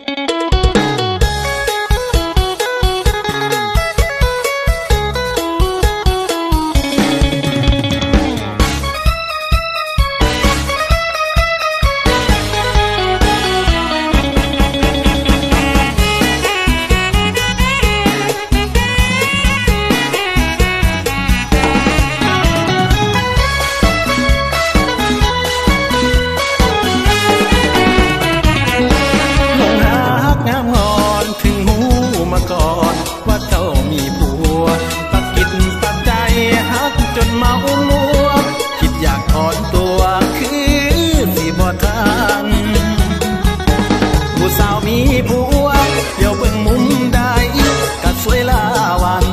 Yeah. อยากถอนตัวคือสิบ่ทันผู้สาวมีผัวเดี๋ยวเบิ่งมุมใดกัดสวยลาวัน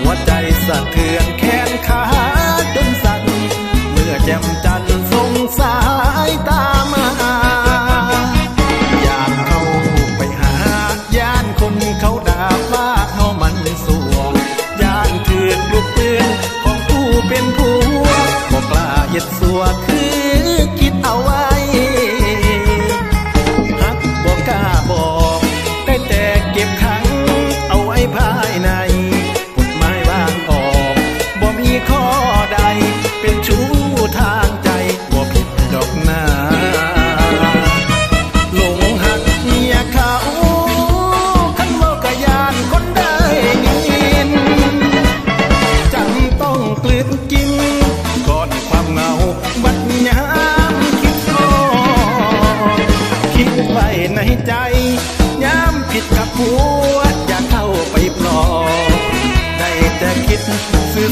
หัวใจสะเทือนแขนขาจนสั่นเมื่อแจ่มจัายในกฎหมายบางออกบ่มีข้อใด เป็นชู้ทางใจบ่ผิดดอกหน้าหลงหักเมียเขาขันเว่ากยานคนได้ยินจำต้องกลืนกินก่อนความเหงาบัดยามคิดทอดคิดไว้ในใจยามผิดกับผั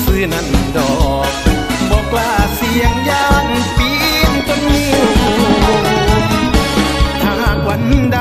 ซื้อนั่นดอกบอกกล้าเสียงยานปีนจนนิ้วหากวันใด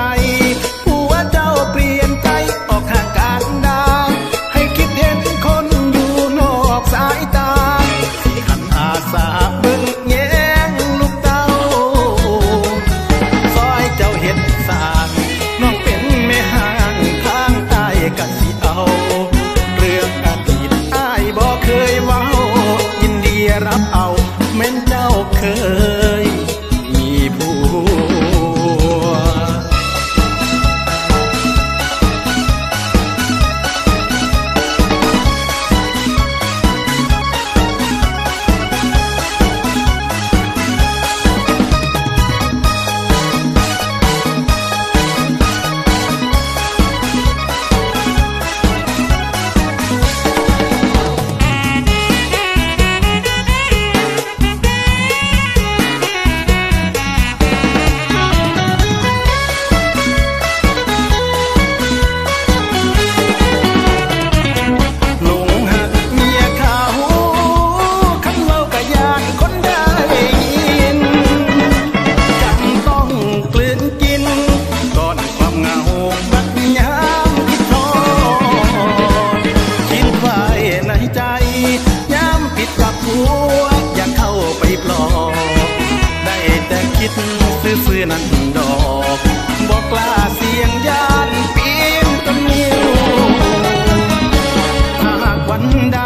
เอาเม้นเจ้าเคยัวอยากเข้าไปปลอบได้แต่คิดซื้อๆนั่นดอกบอกกล้าเสียงยานปีนต้นนิ้วหากวันใด